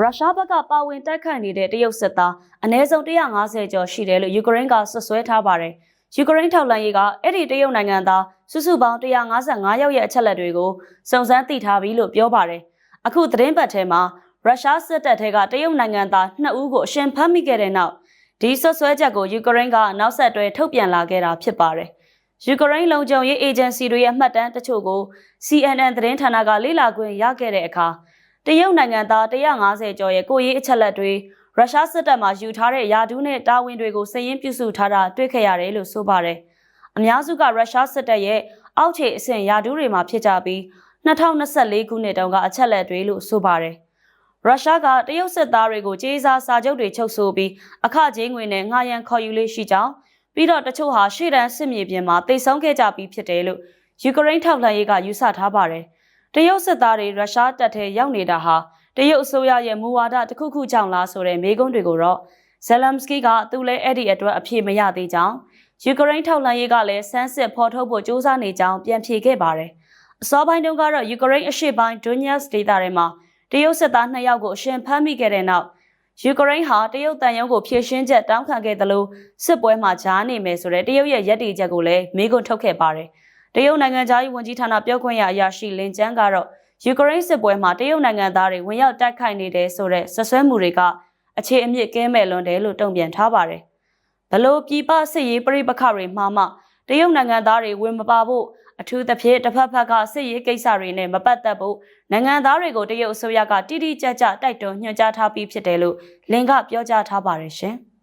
ရုရှားဘက်ကပါဝင်တိုက်ခိုက်နေတဲ့တရုတ်စစ်သားအနည်းဆုံး150ကျော်ရှိတယ်လို့ယူကရိန်းကဆွဆွဲထားပါတယ်။ယူကရိန်းထောက်လှမ်းရေးကအဲ့ဒီတရုတ်နိုင်ငံသားစုစုပေါင်း155ယောက်ရဲ့အချက်လက်တွေကိုစုံစမ်းသိထားပြီလို့ပြောပါတယ်။အခုသတင်းပတ်ထဲမှာရုရှားစစ်တပ်ထဲကတရုတ်နိုင်ငံသား2ဦးကိုအရှင်ဖမ်းမိခဲ့တဲ့နောက်ဒီဆွဆွဲချက်ကိုယူကရိန်းကနောက်ဆက်တွဲထုတ်ပြန်လာခဲ့တာဖြစ်ပါတယ်။ယူကရိန်းလုံခြုံရေးအေဂျင်စီတွေရဲ့မှတ်တမ်းတချို့ကို CNN သတင်းဌာနကလေ့လာခွင့်ရခဲ့တဲ့အခါ တရုတ်နိုင်ငံသား150ကျော်ရဲ့ကိုရေးအချက်လက်တွေရုရှားစစ်တပ်မှယူထားတဲ့ယာဒူးနဲ့တာဝန်တွေကိုစည်ရင်းပြုစုထားတာတွေ့ခဲ့ရတယ်လို့ဆိုပါတယ်။အများစုကရုရှားစစ်တပ်ရဲ့အောက်ခြေအဆင့်ယာဒူးတွေမှာဖြစ်ကြပြီး2024ခုနှစ်တုန်းကအချက်လက်တွေလို့ဆိုပါတယ်။ရုရှားကတရုတ်စစ်သားတွေကိုကြေးစားစာချုပ်တွေချုပ်ဆိုပြီးအခကြေးငွေနဲ့ငှားရမ်းခေါ်ယူလေးရှိကြောင်းပြီးတော့တချို့ဟာရှေ့တန်းစစ်မြေပြင်မှာတိတ်ဆုံးခဲ့ကြပြီးဖြစ်တယ်လို့ယူကရိန်းထောက်လှမ်းရေးကယူဆထားပါတယ်။ တရုတ်စစ်သားတွေရုရှားတပ်ထဲရောက်နေတာဟာတရုတ်အစိုးရရဲ့မူဝါဒတစ်ခုခုကြောင့်လားဆိုတဲ့မေးခွန်းတွေကိုတော့ဇယ်လမ်စကီကသူလည်းအဲ့ဒီအတွက်အဖြေမရသေးကြောင်းယူကရိန်းထောက်လှမ်းရေးကလည်းဆန်းစစ်ဖော်ထုတ်ဖို့စ조사နေကြောင်းပြန်ဖြေခဲ့ပါတယ်။အစောပိုင်းတုန်းကတော့ယူကရိန်းအရှေ့ပိုင်းဒွန်ညက်စ်ဒေသထဲမှာတရုတ်စစ်သား2ယောက်ကိုအရှင်ဖမ်းမိခဲ့တဲ့နောက်ယူကရိန်းဟာတရုတ်တန်ယုံကိုဖြည့်ရှင်းချက်တောင်းခံခဲ့သလိုစစ်ပွဲမှာဂျားနေမယ်ဆိုတဲ့တရုတ်ရဲ့ရည်တည်ချက်ကိုလည်းမေးခွန်းထုတ်ခဲ့ပါတယ်။ တရုတ်နိုင်ငံသားရေးဝန်ကြီးဌာနပြောခွင့်ရအရာရှိလင်ကျန်းကတော့ယူကရိန်းစစ်ပွဲမှာတရုတ်နိုင်ငံသားတွေဝင်ရောက်တိုက်ခိုက်နေတယ်ဆိုတဲ့ဆွဆွဲမှုတွေကအခြေအမြစ်ကင်းမဲ့လွန်တယ်လို့တုံ့ပြန်ထားပါတယ်။ဘလို့ပြည်ပစစ်ရေးပြိပခတွေမှာမှတရုတ်နိုင်ငံသားတွေဝင်မပါဖို့အထူးသဖြင့်တစ်ဖက်ဖက်ကစစ်ရေးကိစ္စတွေနဲ့မပတ်သက်ဖို့နိုင်ငံသားတွေကိုတရုတ်အစိုးရကတိတိကျကျတိုက်တွန်းညွှန်ကြားထားပြီးဖြစ်တယ်လို့လင်ကပြောကြားထားပါတယ်ရှင်။